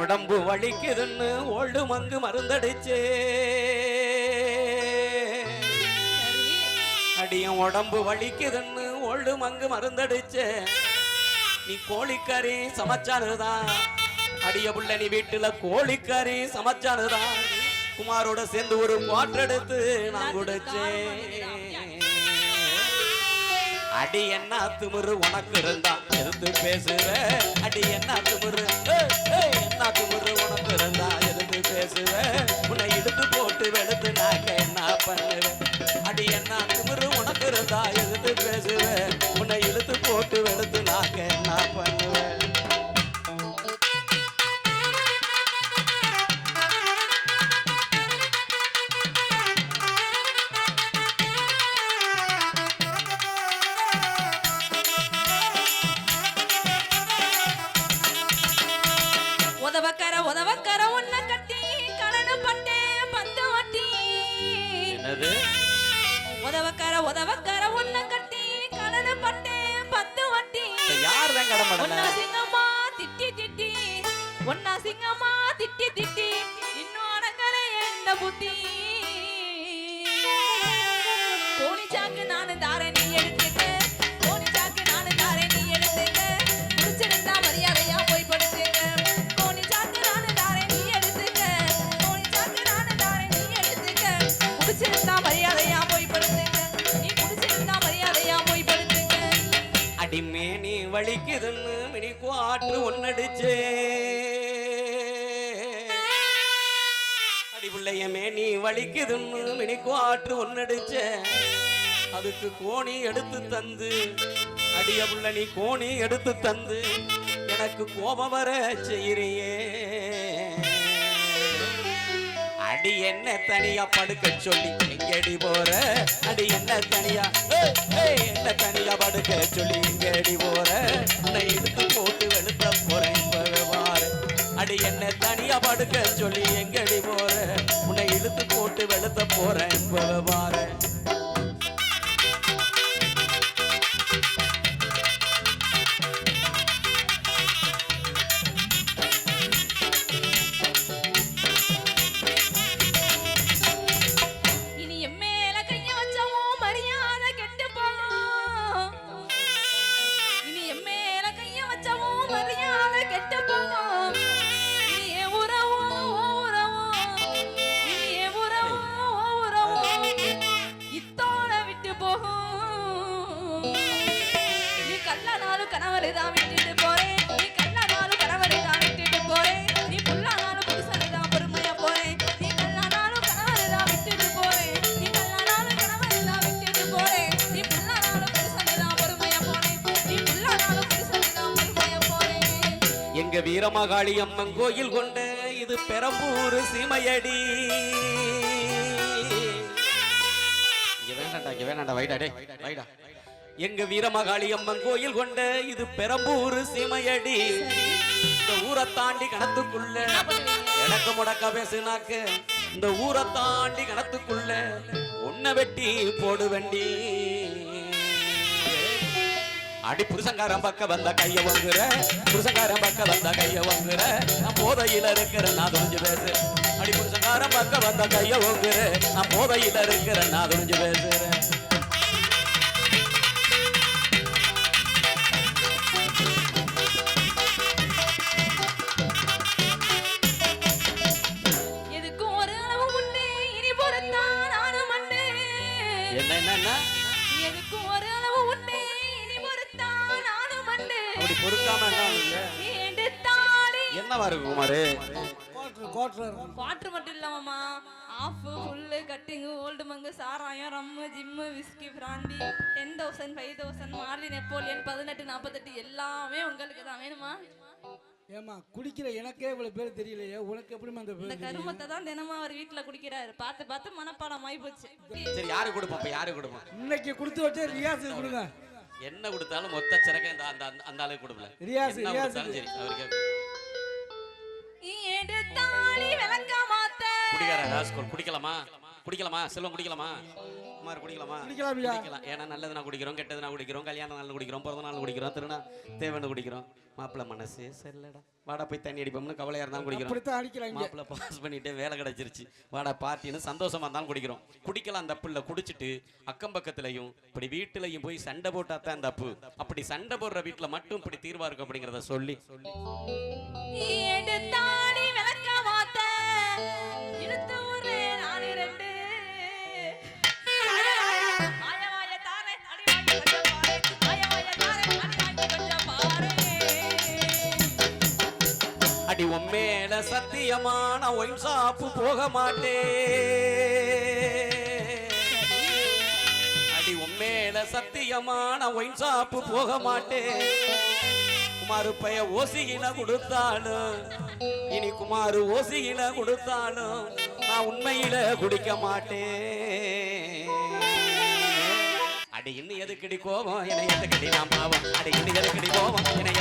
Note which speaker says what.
Speaker 1: உடம்பு வலிக்குதுன்னு ஓல்டு மங்கு மருந்தடிச்சு. அடியும் உடம்பு வலிக்குதுன்னு ஓல்டு மங்கு மருந்தடிச்சு. நீ கோழிக்கறி சமைச்சானுதான் அடிய புள்ள நீ வீட்டுல கோழிக்கறி சமைச்சானுதான் குமாரோட சேர்ந்து ஒரு குவாட்டர் எடுத்து நான் குடிச்சேன். அடி என்ன திமுரு உனக்கு இருந்தா. எடுத்து பேசுற. அடி என்ன உன்ன
Speaker 2: கட்டி கடனு வட்டி.
Speaker 1: இப்ப யார் தான் கடமடல
Speaker 2: ஒன்னா சிங்கம்மா திட்டி திட்டி. ஒன்னா சிங்கம்மா திட்டி திட்டி. இன்னும் அடங்கலை எந்த புத்தி.
Speaker 1: மினி குவாற்று ஒன்னடிச்சே அடி பிள்ளைய மேனி வலிக்குதுன்னு மினி குவாற்று ஒன்னடிச்சே அதுக்கு கோணி எடுத்து தந்து. அடிய புள்ள நீ கோணி எடுத்து தந்து. எனக்கு கோபம் வர செய்யறியே. அடி என்ன தனியா படுக்க சொல்லி எங்கடி போற? அடி என்ன தனியா? என்ன தனியா படுக்க சொல்லி? வீரமகாளி அம்மன் கோயில் கொண்ட இது பெரம்பூர் சீமையடி. இங்க வைடா டே வைடா. எங்க வீரமகாளி அம்மன் கோயில் கொண்ட இது பெரம்பூர் சீமையடி. இந்த ஊரை தாண்டி கணத்துக்குள்ள எனக்கு முடக்க பேசுனாக்க. இந்த ஊரை தாண்டி கணத்துக்குள்ள உன்னை வெட்டி போடுவண்டி. அடி புருஷங்காரன் பக்க வந்த கைய வாங்குற புருஷங்காரன் பக்க வந்த கைய வாங்குற நான் போதையில இருக்கிற நான் துணிஞ்சு பேசு அடி புருஷங்காரன் பக்க வந்த கைய வாங்குற நான் போதையில இருக்கிற நான் துணிஞ்சு பேசுறேன். என்ன என்ன?
Speaker 2: எதுக்கும் ஒரு
Speaker 1: என்னவா இருக்கு குமாரு?
Speaker 2: வாட்டர் மட்டும் இல்லாமமா half full cutting old Monk சாராயம் rum gym whisky brandy ten thousand five thousand Marley Napoleon பதினெட்டு நாற்பத்தெட்டு எல்லாமே உங்களுக்கு தான். வேணுமா?
Speaker 3: ஏமா குடிக்கிற எனக்கே இவ்வளவு பேர் தெரியலையே. உனக்கு எப்படிமா அந்த
Speaker 2: இந்த கருமத்தை தான் தினமும் அவர் வீட்டுல குடிக்கிறாரு. பார்த்து பார்த்து மனப்பாடம் ஆகி போச்சு
Speaker 1: சரி யாரு கொடுப்போம் இப்ப யாரு கொடுப்போம்
Speaker 3: இன்னைக்கு கொடுத்து வச்ச ரியாஸ் கொடுங்க.
Speaker 1: என்ன கொடுத்தாலும் மொத்த சிறக்க அந்த அந்த- அந்த ஆளுக்கு கொடுக்கல
Speaker 3: ரியாஸ்,
Speaker 1: சரி அவருக்கு குடிக்கலாமா? குடிக்கலாமா? செல்வம் குடிக்கலாமா? குமார் குடிக்கலாமா?
Speaker 3: குடிக்கலாம்.
Speaker 1: குடிக்கலாம். ஏன்னா நல்லதுனா குடிக்கிறோம் கெட்டதுனா குடிக்கிறோம் கல்யாண நாள் குடிக்கிறோம் பிறந்த நாள் குடிக்கிறோம் திருநா தேவன்னு குடிக்கிறோம். மாப்பிள்ளை மனசே சரியில்லடா. வாடா போய் தண்ணி அடிப்போம்னு கவலையா இருந்தாலும் குடிக்கிறோம்.
Speaker 3: அடிக்கிறாங்க.
Speaker 1: மாப்பிள்ளை பாஸ் பண்ணிட்டு வேலை கிடைச்சிருச்சு. வாடா பார்ட்டின்னு சந்தோஷமா இருந்தாலும் குடிக்கிறோம். குடிக்கலாம் தப்பு இல்லை குடிச்சிட்டு அக்கம் பக்கத்துலயும் இப்படி வீட்டுலயும் போய் சண்டை போட்டா தான் தப்பு அப்படி சண்டை போடுற வீட்டுல மட்டும் இப்படி தீர்வா இருக்கும் அப்படிங்கறத சொல்லி.
Speaker 2: எடுத்தாடி
Speaker 1: சத்தியமான ஒயின் சாப்பு போக மாட்டேன் அடி உண்மையில சத்தியமான ஒயின் சாப்பு போக மாட்டேன் குமாரு பைய கொடுத்தாலும் இனி குமாரு ஓசிகில கொடுத்தாலும் நான் உண்மையில குடிக்க மாட்டேன் அடி இன்னும் எதுக்கடி கோபம்? என்னை எதுக்கடி நான் பாவம்? அடி இன்னும் எதுக்கடி கோபம்? என்னை